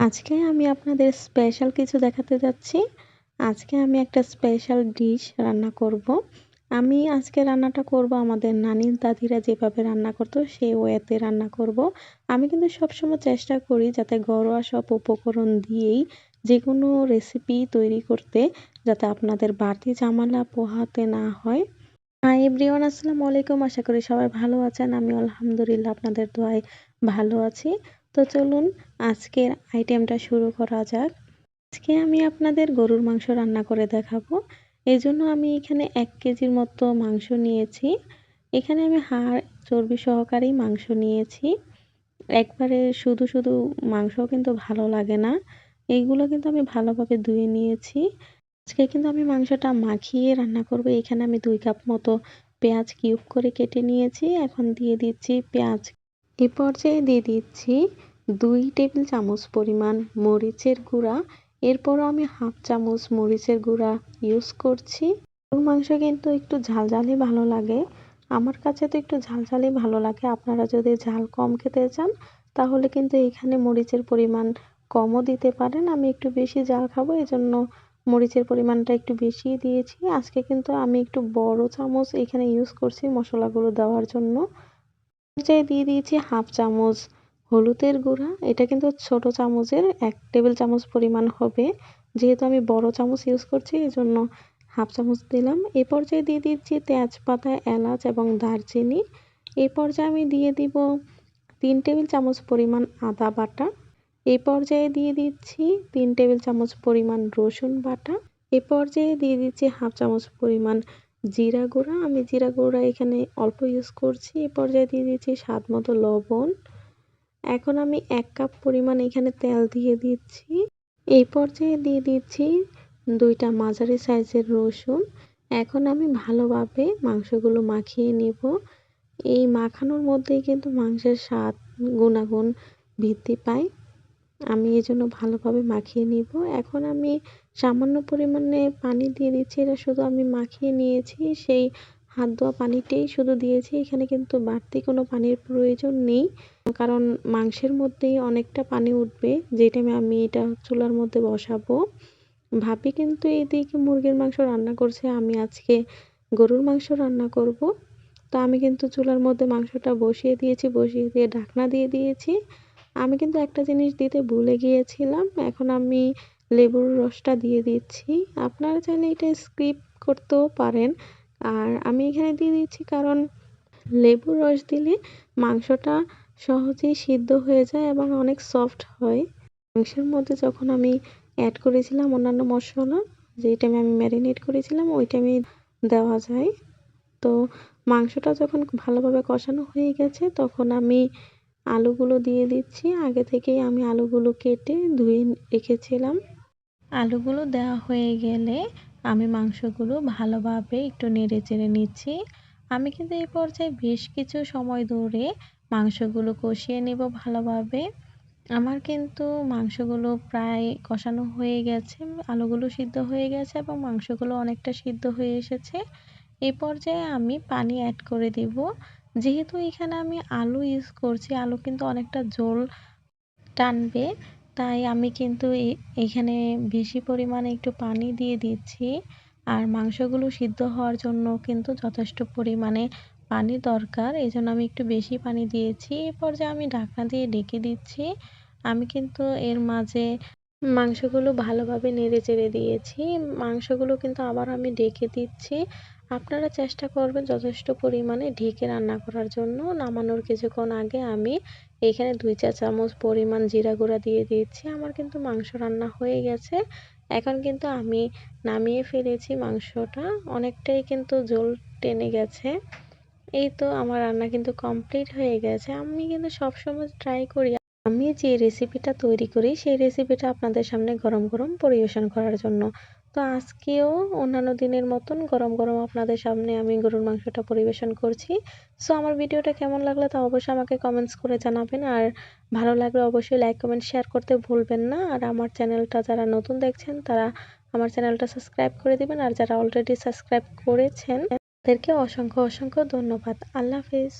আজকে আমি আপনাদের স্পেশাল কিছু দেখাতে যাচ্ছি। আজকে আমি একটা স্পেশাল ডিশ রান্না করব। আমি আজকে রান্নাটা করব আমাদের নানির দাদিরা যেভাবে রান্না করতো সেই ওয়েতে রান্না করব। আমি কিন্তু সবসময় চেষ্টা করি যাতে ঘরোয়া সব উপকরণ দিয়েই যে কোনো রেসিপি তৈরি করতে, যাতে আপনাদের বাড়তি জামালা পোহাতে না হয়। হাই এভরিওয়ান আসসালামু আলাইকুম। আশা করি সবাই ভালো আছেন। আমি আলহামদুলিল্লাহ আপনাদের দোয়ায় ভালো আছি। তো চলুন আজকের আইটেমটা শুরু করা যাক। আজকে আমি আপনাদের গরুর মাংস রান্না করে দেখাবো। এই জন্য আমি এখানে এক কেজির মতো মাংস নিয়েছি। এখানে আমি হাড় চর্বি সহকারেই মাংস নিয়েছি। একবারে শুধু শুধু মাংস কিন্তু ভালো লাগে না। এইগুলো কিন্তু আমি ভালোভাবে ধুয়ে নিয়েছি। আজকে কিন্তু আমি মাংসটা মাখিয়ে রান্না করব। এখানে আমি দুই কাপ মতো পেঁয়াজ কিউব করে কেটে নিয়েছি। এখন দিয়ে দিচ্ছি পেঁয়াজ এ পর্যায়ে দিয়ে দিচ্ছি দুই টেবিল চামচ পরিমাণ মরিচের গুঁড়া। এরপরও আমি হাফ চামচ মরিচের গুঁড়া ইউজ করছি। গরুর মাংস কিন্তু একটু ঝালঝালই ভালো লাগে। আমার কাছে তো একটু ঝালঝালই ভালো লাগে। আপনারা যদি ঝাল কম খেতে চান, তাহলে কিন্তু এখানে মরিচের পরিমাণ কমও দিতে পারেন। আমি একটু বেশি জাল খাব, এজন্য মরিচের পরিমাণটা একটু বেশি দিয়েছি। আজকে কিন্তু আমি একটু বড় চামচ এখানে ইউজ করছি মশলাগুলো দেওয়ার জন্য। যে দিয়ে দিয়েছি হাফ চামচ হলুদের গুঁড়া। এটা কিন্তু ছোট চামচের, এক টেবিল চামচ পরিমাণ হবে। যেহেতু আমি বড় চামচ ইউজ করছি এই জন্য হাফ চামচ দিলাম। এ পর্যায়ে দিয়ে দিচ্ছি তেজপাতা, এলাচ এবং দারচিনি। এ পর্যায়ে আমি দিয়ে দিব তিন টেবিল চামচ পরিমাণ আদা বাটা। এ পর্যায়ে দিয়ে দিচ্ছি তিন টেবিল চামচ পরিমাণ রসুন বাটা। এ পর্যায়ে দিয়ে দিচ্ছি হাফ চামচ পরিমাণ জিরা গুঁড়া, আমি জিরা গুঁড়া এখানে অল্প ইউজ করছি। এ পর্যায়ে দিয়ে দিচ্ছি স্বাদ মতো লবণ। এখন আমি এক কাপ পরিমাণ এখানে তেল দিয়ে দিচ্ছি। এই পর্যায়ে দিয়ে দিচ্ছি দুইটা মাঝারি সাইজের রসুন। এখন আমি ভালোভাবে মাংসগুলো মাখিয়ে নিব। এই মাখানোর মধ্যেই কিন্তু মাংসের স্বাদ গুণাগুণ বৃদ্ধি পায়। আমি এই জন্য ভালোভাবে মাখিয়ে নিব। এখন আমি সামান্য পরিমাণে পানি দিয়ে দিচ্ছি। এটা শুধু আমি মাখিয়ে নিয়েছি, সেই হাত ধোয়া পানিটাই শুধু দিয়েছি। এখানে কিন্তু বাড়তি কোনো পানির প্রয়োজন নেই, কারণ মাংসের মধ্যেই অনেকটা পানি উঠবে। যে টাইমে আমি এটা চুলার মধ্যে বসাবো। ভাবি কিন্তু এদিকে মুরগির মাংস রান্না করছে, আমি আজকে গরুর মাংস রান্না করব। তো আমি কিন্তু চুলার মধ্যে মাংসটা বসিয়ে দিয়েছি, বসিয়ে দিয়ে ঢাকনা দিয়ে দিয়েছি। আমি কিন্তু একটা জিনিস দিতে ভুলে গিয়েছিলাম, এখন আমি লেবুর রসটা দিয়ে দিচ্ছি। আপনারা চাইলে এটা স্কিপ করতেও পারেন। আর আমি এখানে দিয়ে দিচ্ছি কারণ লেবুর রস দিলে মাংসটা সহজেই সিদ্ধ হয়ে যায় এবং অনেক সফট হয়। মাংসের মধ্যে যখন আমি অ্যাড করেছিলাম অন্যান্য মশলা, যেই টাইমে আমি ম্যারিনেট করেছিলাম, ওই টাইমে দেওয়া যায়। তো মাংসটা যখন ভালোভাবে কষানো হয়ে গেছে, তখন আমি আলুগুলো দিয়ে দিচ্ছি। আগে থেকেই আমি আলুগুলো কেটে ধুয়ে রেখেছিলাম। আলুগুলো দেওয়া হয়ে গেলে আমি মাংসগুলো ভালোভাবে একটু নেড়ে চেড়ে নিচ্ছি। আমি কিন্তু এই পর্যায়ে বেশ কিছু সময় ধরে মাংসগুলো কষিয়ে নেব ভালোভাবে। আমার কিন্তু মাংসগুলো প্রায় কষানো হয়ে গেছে। আলুগুলো সিদ্ধ হয়ে গেছে এবং মাংসগুলো অনেকটা সিদ্ধ হয়ে এসেছে। এই পর্যায়ে আমি পানি অ্যাড করে দিব। যেহেতু এখানে আমি আলু ইউজ করছি, আলু কিন্তু অনেকটা ঝোল টানবে, তাই আমি কিন্তু এখানে বেশি পরিমাণে একটু পানি দিয়ে দিচ্ছি। আর মাংসগুলো সিদ্ধ হওয়ার জন্য কিন্তু যথেষ্ট পরিমাণে পানি দরকার এই জন্য আমি একটু বেশি পানি দিয়েছি। এ পর্যায়ে আমি ঢাকনা দিয়ে ঢেকে দিচ্ছি। আমি কিন্তু এর মাঝে মাংসগুলো ভালোভাবে নেড়ে চেড়ে দিয়েছি। মাংসগুলো কিন্তু আবার আমি ঢেকে দিচ্ছি। আপনারা চেষ্টা করবেন যথেষ্ট পরিমাণে ঢেকে রান্না করার জন্য। নামানোর কিছুক্ষণ আগে আমি এখানে দুই চা চামচ পরিমাণ জিরা গুঁড়া দিয়ে দিচ্ছি। আমার কিন্তু মাংস রান্না হয়ে গেছে। এখন কিন্তু আমি নামিয়ে ফেলেছি মাংসটা। অনেকটাই কিন্তু জল টেনে গেছে। এই তো আমার রান্না কিন্তু কমপ্লিট হয়ে গেছে। আমি কিন্তু সবসময় ট্রাই করি। আমি যে রেসিপিটা তৈরি করি, সেই রেসিপিটা আপনাদের সামনে গরম গরম পরিবেশন করার জন্য। তো আজকেও অন্যান্য দিনের মতন গরম গরম আপনাদের সামনে আমি গরুর মাংসটা পরিবেশন করছি। সো আমার ভিডিওটা কেমন লাগল তা অবশ্যই আমাকে কমেন্টস করে জানাবেন। আর ভালো লাগলে অবশ্যই লাইক কমেন্ট শেয়ার করতে ভুলবেন না। আর আমার চ্যানেলটা যারা নতুন দেখছেন, তারা আমার চ্যানেলটা সাবস্ক্রাইব করে দিবেন। আর যারা অলরেডি সাবস্ক্রাইব করেছেন, তাদেরকে অসংখ্য অসংখ্য ধন্যবাদ। আল্লাহ হাফিজ।